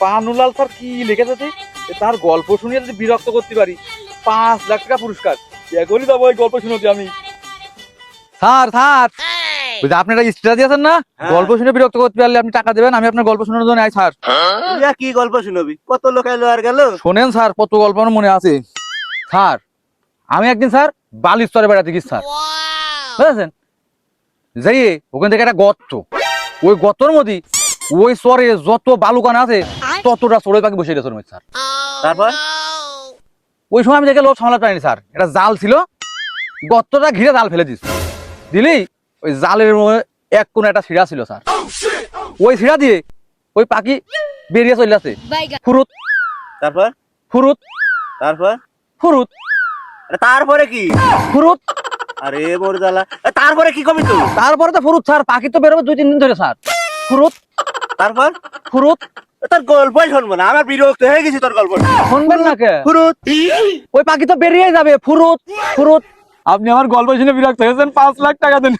পানুলাল sir কি লিখেছে তার গল্প শুনিয়ে যদি বিরক্ত করতে পারি। পাঁচ লাখ টাকা পুরস্কার। এখনই যাব ওই গল্প শুনতে আমি। Sir sir. আপনি একটা স্টেটাস দিয়েছেন না? হ্যাঁ। গল্প শুনে বিরক্ত করতে পারলে আপনি টাকা দেবেন আমি আপনার গল্প শোনার জন্য আই স্যার। কি গল্প শুনবি? কত লোক এলো আর গেল? শোনেন স্যার কত গল্প আমার মনে আছে। স্যার আমি একদিন স্যার বালির স্তরে বেড়াতে গেছি স্যার। বুঝেছেন? যাই ওখান থেকে একটা গর্ত। ওই গর্তর মধ্যে ওই স্তরে যত বালুকান আছে ততটা চড়ে পাখি বসে গেছে স্যার। তারপর? ওই সময় আমি দেখে লোক সামলাতে পারিনি স্যার। এটা জাল ছিল গর্তটা ঘিরে জাল ফেলে দিস দিলেই ওই জালের এক কোণে একটা শিরা ছিল স্যার। ওই শিরা দিয়ে ওই পাখি বেরিয়ে চলে আসে। ফুরুত। তারপর? ফুরুত। তারপর? ফুরুত। তারপরে কি? ফুরুত। আরে মোর জ্বালা। এ, তারপরে কি কবি তুই? তারপরে তো ফুরুত স্যার পাখি তো বেরোবে দুই তিন দিন ধরে স্যার। ফুরুত। তারপর? ফুরুত। তোর গল্পই শুনব না আমার বিরক্ত হয়ে গেছি তোর গল্প শুনবেন না কে? ফুরুত। ওই পাখি তো বেরিয়ে যাবে ফুরুত ফুরুত। আপনি আমার গল্প শুনে বিরক্ত হয়েছেন পাঁচ লাখ টাকা দেন।